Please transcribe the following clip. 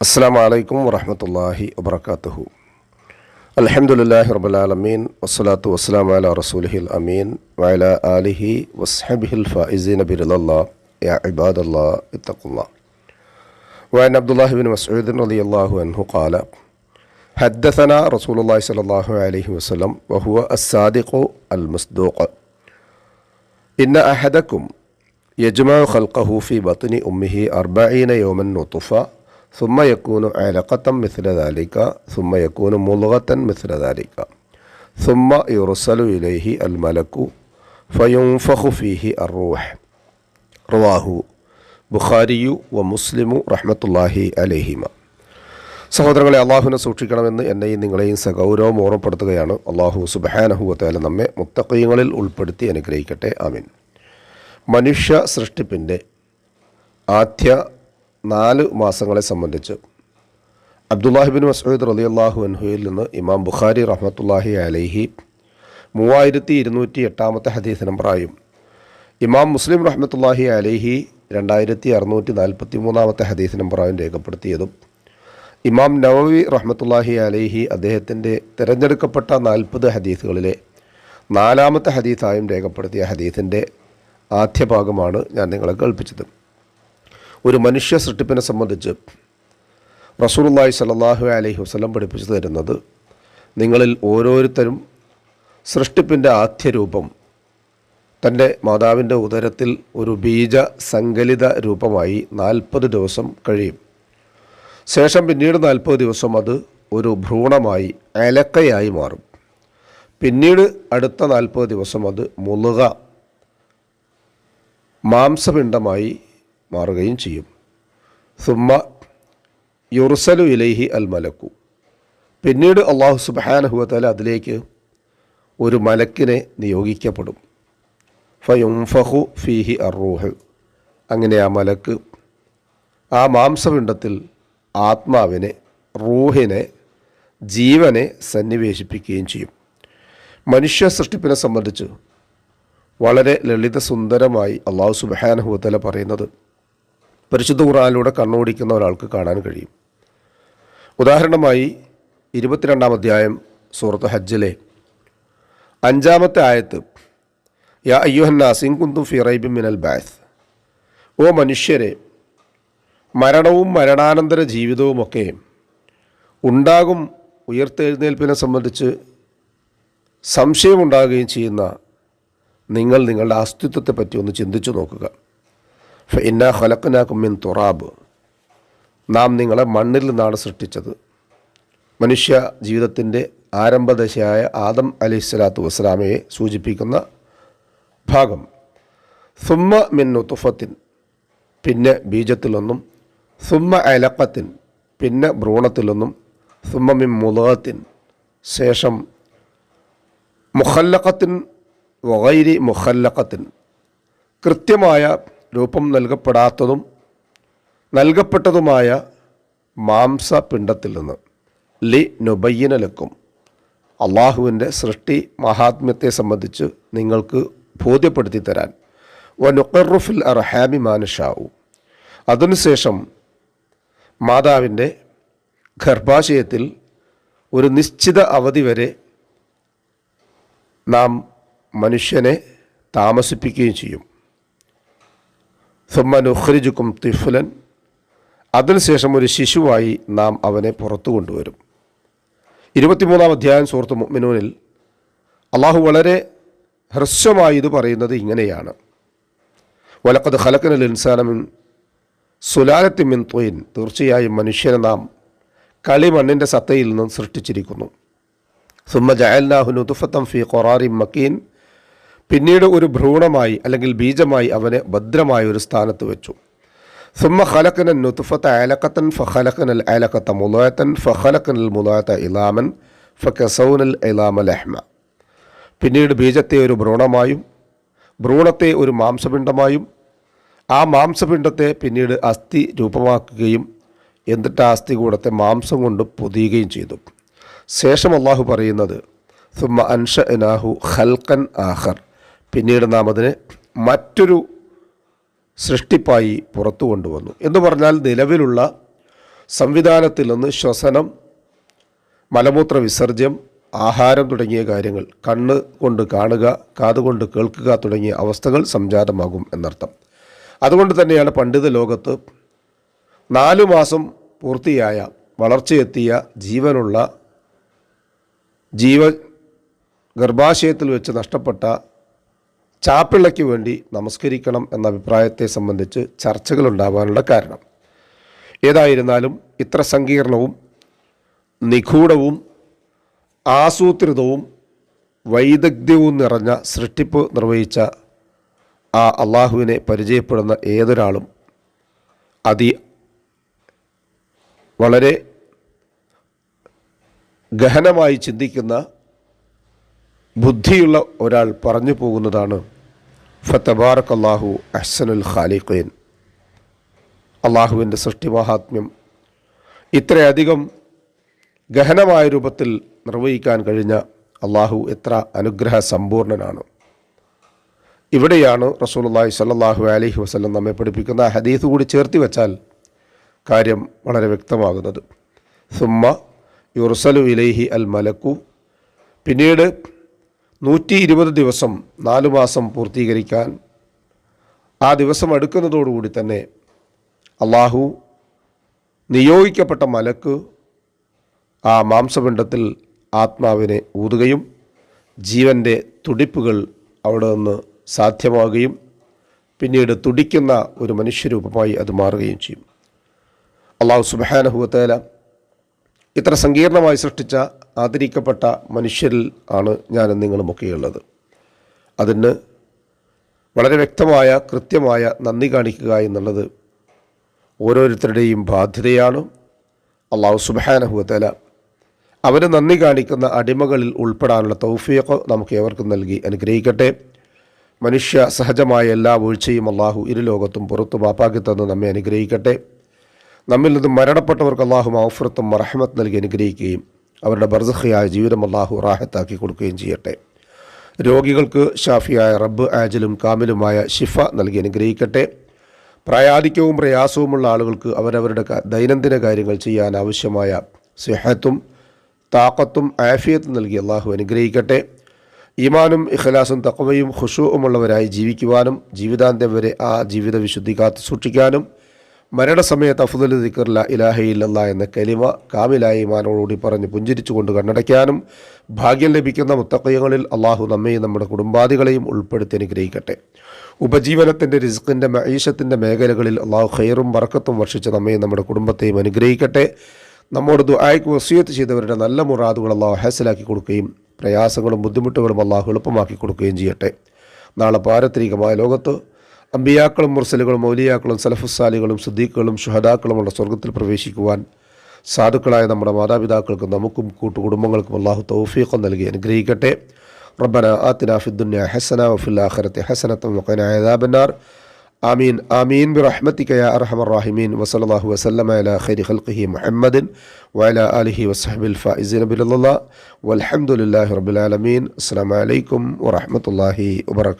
അസ്സാം വലൈക്കും വറഹമത്തല്ലാഹി വബർക്കാത്തുഹു അലഹമുല്ലാഹി റബുലാലമീൻ വസ്സലാത്തു വസ്സലാം അല റസൂലിഹിൽ അമീൻ വയല ആലിഹി വസ്ഹബിഹിൽ ഫൈസീൻ ബിറുല്ലാ യാ ഇബാദല്ലാ ഇത്തഖുല്ലാ وعن عبد الله بن مسعود رضي الله عنه قال حدثنا رسول الله صلى الله عليه وسلم وهو الصادق المصدوق إن أحدكم يجمع خلقه في بطن أمه أربعين يوما نطفة സുമ്മ യക്കൂനു അലക്കത്തം മിസ്ലദാലിക്ക സുമ്മ യക്കൂനു മുലകത്തൻ മിസ്ലദാലിക്ക സുമ്മ യുറുസലു ഇലൈഹി അൽ മലക്കു ഫയുംഫഹു ഫീഹി അർ റൂഹ് റവാഹു ബുഖാരിയു വ മുസ്ലിമു റഹ്മത്തുല്ലാഹി അലഹിമ സഹോദരങ്ങളെ അള്ളാഹുവിനെ സൂക്ഷിക്കണമെന്ന് എന്നെയും നിങ്ങളെയും സഗൗരവം ഓർമ്മപ്പെടുത്തുകയാണ്. അള്ളാഹു സുബഹാനഹുവത്തേല നമ്മെ മുത്തക്കയങ്ങളിൽ ഉൾപ്പെടുത്തി അനുഗ്രഹിക്കട്ടെ. ആമിൻ. മനുഷ്യ സൃഷ്ടിപ്പിന്റെ ആദ്യ നാല് മാസങ്ങളെ സംബന്ധിച്ച് അബ്ദുല്ലാഹിബിൻ മസൂദ് റലി അള്ളാഹു അൻഹുയിൽ നിന്ന് ഇമാം ബുഖാരി റഹ്മത്തുല്ലാഹി അലൈഹി മൂവായിരത്തി ഇരുന്നൂറ്റി എട്ടാമത്തെ ഹദീസ് നമ്പറായും ഇമാം മുസ്ലിം റഹ്മത്തുല്ലാഹി അലൈഹി രണ്ടായിരത്തി അറുന്നൂറ്റി നാൽപ്പത്തി മൂന്നാമത്തെ ഹദീസ് നമ്പറായും രേഖപ്പെടുത്തിയതും ഇമാം നവവി റഹ്മത്തുല്ലാഹി അലൈഹി അദ്ദേഹത്തിന്റെ തിരഞ്ഞെടുക്കപ്പെട്ട നാൽപ്പത് ഹദീസുകളിലെ നാലാമത്തെ ഹദീസായും രേഖപ്പെടുത്തിയ ഹദീസിന്റെ ആദ്യ ഭാഗമാണ് ഞാൻ നിങ്ങളെ കേൾപ്പിച്ചത്. ഒരു മനുഷ്യ സൃഷ്ടിപ്പിനെ സംബന്ധിച്ച് റസൂലുള്ളാഹി സ്വല്ലല്ലാഹു അലൈഹി വസ്ലം പഠിപ്പിച്ചു തരുന്നത് നിങ്ങളിൽ ഓരോരുത്തരും സൃഷ്ടിപ്പിന്റെ ആദ്യ രൂപം തന്റെ മാതാവിന്റെ ഉദരത്തിൽ ഒരു ബീജ സങ്കലിത രൂപമായി നാൽപ്പത് ദിവസം കഴിയും. ശേഷം പിന്നീട് നാൽപ്പത് ദിവസം അത് ഒരു ഭ്രൂണമായി അലക്കയായി മാറും. പിന്നീട് അടുത്ത നാൽപ്പത് ദിവസം അത് മുളുക മാംസപിണ്ഡമായി മാറുകയും ചെയ്യും. സുമ്മ യുർസലു ഇലൈഹി അൽ മലക്കു. പിന്നീട് അള്ളാഹു സുബാനഹുവത്തല അതിലേക്ക് ഒരു മലക്കിനെ നിയോഗിക്കപ്പെടും. ഫയുംഫഹു ഫീഹി അറൂഹ് അങ്ങനെ ആ മലക്ക് ആ മാംസപിണ്ഡത്തിൽ ആത്മാവിനെ റൂഹിനെ ജീവനെ സന്നിവേശിപ്പിക്കുകയും ചെയ്യും. മനുഷ്യ സൃഷ്ടിപ്പിനെ സംബന്ധിച്ച് വളരെ ലളിത സുന്ദരമായി അള്ളാഹു സുബാനഹുവത്തല പറയുന്നത് പരിശുദ്ധ ഖുറാനിലൂടെ കണ്ണോടിക്കുന്ന ഒരാൾക്ക് കാണാൻ കഴിയും. ഉദാഹരണമായി ഇരുപത്തിരണ്ടാം അധ്യായം സൂറത്ത് ഹജ്ജിലെ അഞ്ചാമത്തെ ആയത്ത് യാ അയ്യുഹന്നാസിൻ കുന്തു ഫിറൈബി മിനൽ ബാസ്. ഓ മനുഷ്യരെ മരണവും മരണാനന്തര ജീവിതവുമൊക്കെ ഉണ്ടാകും ഉയർത്തെഴുന്നേൽപ്പിനെ സംബന്ധിച്ച് സംശയമുണ്ടാകുകയും ചെയ്യുന്ന നിങ്ങൾ നിങ്ങളുടെ അസ്തിത്വത്തെപ്പറ്റി ഒന്ന് ചിന്തിച്ചു നോക്കുക. ഫഇന്ന ഖലഖനാക്കും മിൻ തുറാബ്. നാം നിങ്ങളെ മണ്ണിൽ നിന്നാണ് സൃഷ്ടിച്ചത്. മനുഷ്യ ജീവിതത്തിന്റെ ആരംഭദശയായ ആദം അലൈഹി സ്വലാത്തു വസ്സലാമയെ സൂചിപ്പിക്കുന്ന ഭാഗം. സുമ്മ മിൻ തുഫത്തിൻ പിന്നെ ബീജത്തിലൊന്നും. സുമ്മ അലക്കത്തിൻ പിന്നെ ഭ്രൂണത്തിലൊന്നും. സുമ്മ മിൻ മുലകത്തിൻ ശേഷം മുഹല്ലക്കത്തിൻ വൈരി മുഹല്ലക്കത്തിൻ കൃത്യമായ രൂപം നൽകപ്പെടാത്തതും നൽകപ്പെട്ടതുമായ മാംസപിണ്ഡത്തിൽ നിന്ന്. ലി നുബയ്യനലക്കും അള്ളാഹുവിന്റെ സൃഷ്ടി മഹാത്മ്യത്തെ സംബന്ധിച്ച് നിങ്ങൾക്ക് ബോധ്യപ്പെടുത്തി തരാൻ വ നുക്കറുഫിൽ അർഹാമി മാനുഷാവു അതിനുശേഷം മാതാവിന്റെ ഗർഭാശയത്തിൽ ഒരു നിശ്ചിത അവധി വരെ നാം മനുഷ്യനെ താമസിപ്പിക്കുകയും ചെയ്യും. സുമ്മനുഹ്രിജുക്കും തിഫുലൻ അതിനുശേഷം ഒരു ശിശുവായി നാം അവനെ പുറത്തു കൊണ്ടുവരും. ഇരുപത്തിമൂന്നാം അധ്യായം സുഹൃത്ത് മുഅ്മിനൂനിൽ അള്ളാഹു വളരെ ഹ്രസ്വമായി ഇത് പറയുന്നത് ഇങ്ങനെയാണ്. വലക്കത് ഖലക്കനൽ ഇൻസാനമിൻ സുലാലത്തി മിൻ തൊയിൻ തീർച്ചയായും മനുഷ്യനെ നാം കളിമണ്ണിന്റെ സത്തയിൽ നിന്നും സൃഷ്ടിച്ചിരിക്കുന്നു. സുമ്മ ജയൽനാഹു നുതുഫത്തം ഫി ഖൊറാറി മക്കീൻ പിന്നീട് ഒരു ഭ്രൂണമായി അല്ലെങ്കിൽ ബീജമായി അവനെ ഭദ്രമായ ഒരു സ്ഥാനത്ത് വെച്ചു. സുമ്മ ഖലക്കനൻ നുതുഫത്ത അലക്കത്തൻ ഫലക്കനൽ അലക്കത്ത മുലോയത്തൻ ഫലക്കനൽ മുലോയത്ത ഇലാമൻ ഫസൗനൽ ഇലാമ ലഹ്മ പിന്നീട് ബീജത്തെ ഒരു ഭ്രൂണമായും ഭ്രൂണത്തെ ഒരു മാംസപിണ്ഡമായും ആ മാംസപിണ്ഡത്തെ പിന്നീട് അസ്ഥി രൂപമാക്കുകയും എന്നിട്ട് ആ അസ്ഥി കൂടത്തെ മാംസം കൊണ്ട് പൊതിയുകയും ചെയ്തു. ശേഷം അള്ളാഹു പറയുന്നത് സുമ്മ അൻഷ എനാഹു ഖൽക്കൻ ആഹർ പിന്നീട് നാം അതിനെ മറ്റൊരു സൃഷ്ടിപ്പായി പുറത്തു കൊണ്ടുവന്നു. എന്ന് പറഞ്ഞാൽ നിലവിലുള്ള സംവിധാനത്തിൽ നിന്ന് ശ്വസനം മലമൂത്ര വിസർജ്യം ആഹാരം തുടങ്ങിയ കാര്യങ്ങൾ കണ്ണ് കൊണ്ട് കാണുക കാതുകൊണ്ട് കേൾക്കുക തുടങ്ങിയ അവസ്ഥകൾ സംജാതമാകും എന്നർത്ഥം. അതുകൊണ്ട് തന്നെയാണ് പണ്ഡിത ലോകത്ത് നാലു മാസം പൂർത്തിയായ വളർച്ചയെത്തിയ ജീവനുള്ള ജീവ ഗർഭാശയത്തിൽ വെച്ച് നഷ്ടപ്പെട്ട ചാപ്പിള്ളയ്ക്ക് വേണ്ടി നമസ്കരിക്കണം എന്ന അഭിപ്രായത്തെ സംബന്ധിച്ച് ചർച്ചകൾ ഉണ്ടാവാനുള്ള കാരണം. ഏതായിരുന്നാലും ഇത്ര സങ്കീർണവും നിഗൂഢവും ആസൂത്രിതവും വൈദഗ്ധ്യവും നിറഞ്ഞ സൃഷ്ടിപ്പ് നിർവഹിച്ച ആ അള്ളാഹുവിനെ പരിചയപ്പെടുന്ന ഏതൊരാളും അതി വളരെ ഗഹനമായി ചിന്തിക്കുന്ന ബുദ്ധിയുള്ള ഒരാൾ പറഞ്ഞു പോകുന്നതാണ്. ഫത്തബാറക് അള്ളാഹു അഹ്സനുൽ ഖാലിഖീൻ. അള്ളാഹുവിന്റെ സൃഷ്ടിമഹാത്മ്യം ഇത്രയധികം ഗഹനമായ രൂപത്തിൽ നിർവഹിക്കാൻ കഴിഞ്ഞ അള്ളാഹു എത്ര അനുഗ്രഹ സമ്പൂർണനാണ്. ഇവിടെയാണ് റസൂലുള്ളാഹി സ്വല്ലല്ലാഹു അലൈഹി വസല്ലം നമ്മെ പഠിപ്പിക്കുന്ന ഹദീസ് കൂടി ചേർത്തി വെച്ചാൽ കാര്യം വളരെ വ്യക്തമാകുന്നത്. സുമ്മ യുർസലു ഇലൈഹി അൽ മലക്കു. പിന്നീട് നൂറ്റി ഇരുപത് ദിവസം നാലു മാസം പൂർത്തീകരിക്കാൻ ആ ദിവസം അടുക്കുന്നതോടുകൂടി തന്നെ അള്ളാഹു നിയോഗിക്കപ്പെട്ട മലക്ക് ആ മാംസപിണ്ഡത്തിൽ ആത്മാവിനെ ഊതുകയും ജീവന്റെ തുടിപ്പുകൾ അവിടെ നിന്ന് സാധ്യമാവുകയും പിന്നീട് തുടിക്കുന്ന ഒരു മനുഷ്യരൂപമായി അത് മാറുകയും ചെയ്യും. അള്ളാഹു സുബാനഹുവത്തേല ഇത്ര സങ്കീർണമായി സൃഷ്ടിച്ച ആദരിക്കപ്പെട്ട മനുഷ്യരിൽ ആണ് ഞാനും നിങ്ങളുമൊക്കെയുള്ളത് അതിന് വളരെ വ്യക്തമായ കൃത്യമായ നന്ദി കാണിക്കുക എന്നുള്ളത് ഓരോരുത്തരുടെയും ബാധ്യതയാണ്. അള്ളാഹു സുബാനഹുത്തല അവന് നന്ദി കാണിക്കുന്ന അടിമകളിൽ ഉൾപ്പെടാനുള്ള തൗഫിയൊക്കെ നമുക്ക് ഏവർക്കും നൽകി അനുഗ്രഹിക്കട്ടെ. മനുഷ്യ സഹജമായ എല്ലാ വീഴ്ചയും അള്ളാഹു ഇരു ലോകത്തും പുറത്തു മാപ്പാക്കി തന്ന് നമ്മെ അനുഗ്രഹിക്കട്ടെ. നമ്മിൽ നിന്നും മരണപ്പെട്ടവർക്ക് അള്ളാഹു മൗഫറത്തും മറഹമത്ത് നൽകി അനുഗ്രഹിക്കുകയും അവരുടെ ബർസഖിയായ ജീവിതം അള്ളാഹു റാഹത്താക്കി കൊടുക്കുകയും ചെയ്യട്ടെ. രോഗികൾക്ക് ഷാഫിയായ റബ്ബ് ആജലും കാമിലുമായ ഷിഫ നൽകി അനുഗ്രഹിക്കട്ടെ. പ്രായാധിക്യവും പ്രയാസവുമുള്ള ആളുകൾക്ക് അവരവരുടെ ദൈനംദിന കാര്യങ്ങൾ ചെയ്യാൻ ആവശ്യമായ സിഹത്തും താക്കത്തും ആഫിയത്തും നൽകി അള്ളാഹു അനുഗ്രഹിക്കട്ടെ. ഈമാനും ഇഖലാസും തക്കവയും ഖുഷുവുമുള്ളവരായി ജീവിക്കുവാനും ജീവിതാന്ത്യം വരെ ആ ജീവിത വിശുദ്ധി കാത്തു സൂക്ഷിക്കാനും മരണസമയത്ത് അഫുദൽ ദിക്കർല ഇലാഹയില്ല എന്ന കലിമ കാമിലായ മാനോടുകൂടി പറഞ്ഞ് പുഞ്ചിരിച്ചുകൊണ്ട് കണ്ണടയ്ക്കാനും ഭാഗ്യം ലഭിക്കുന്ന മുത്തക്കയങ്ങളിൽ അള്ളാഹു നമ്മയും നമ്മുടെ കുടുംബാദികളെയും ഉൾപ്പെടുത്തി അനുഗ്രഹിക്കട്ടെ. ഉപജീവനത്തിന്റെ റിസ്ക്കിന്റെ മൈഷത്തിന്റെ മേഖലകളിൽ അള്ളാഹു ഖൈറും വറക്കത്തും വർഷിച്ച് നമ്മയും നമ്മുടെ കുടുംബത്തെയും അനുഗ്രഹിക്കട്ടെ. നമ്മോട് ദുആയ്ക്ക് വസിയത്ത് ചെയ്തവരുടെ നല്ല മുറാദുകൾ അള്ളാഹു ഹാസിലാക്കി കൊടുക്കുകയും പ്രയാസങ്ങളും ബുദ്ധിമുട്ടുകളും അള്ളാഹു എളുപ്പമാക്കി കൊടുക്കുകയും ചെയ്യട്ടെ. നാളെ പാരത്രികമായ ലോകത്ത് അമ്പിയാക്കളും മുർസലുകളും മൗലിയാക്കളും സലഫുസാലികളും സുദ്ദീഖുകളും ഷുഹദാക്കളുമുള്ള സ്വർഗത്തിൽ പ്രവേശിക്കുവാൻ സാധുക്കളായ നമ്മുടെ മാതാപിതാക്കൾക്കും നമുക്കും കൂട്ടുകുടുംബങ്ങൾക്കും അള്ളാഹു തൗഫീഖം നൽകി അനുഗ്രഹിക്കട്ടെ. റബ്ബന ആത്തിന ഫിദ്ദുന്യ ഹസന വഫിൽ ആഖിറത്തി ഹസനത്തും വഖന അദാബന്നാർ. ആമീൻ ആമീൻ. ബിറഹ്മത്തിക യാ അർഹമർ റഹീമീൻ. വസല്ലല്ലാഹു വസല്ലമ അലാ ഖൈരി ഖൽഖിഹി മുഹമ്മദിൻ വഅലാ ആലിഹി വസ്ഹബിൽ ഫായിസിൻ ബില്ലല്ലാഹ് വൽഹംദുലില്ലാഹി റബ്ബിൽ ആലമീൻ. അസ്സലാമു അലൈക്കും വറഹ്മത്തുള്ളാഹി വബറകാതുഹു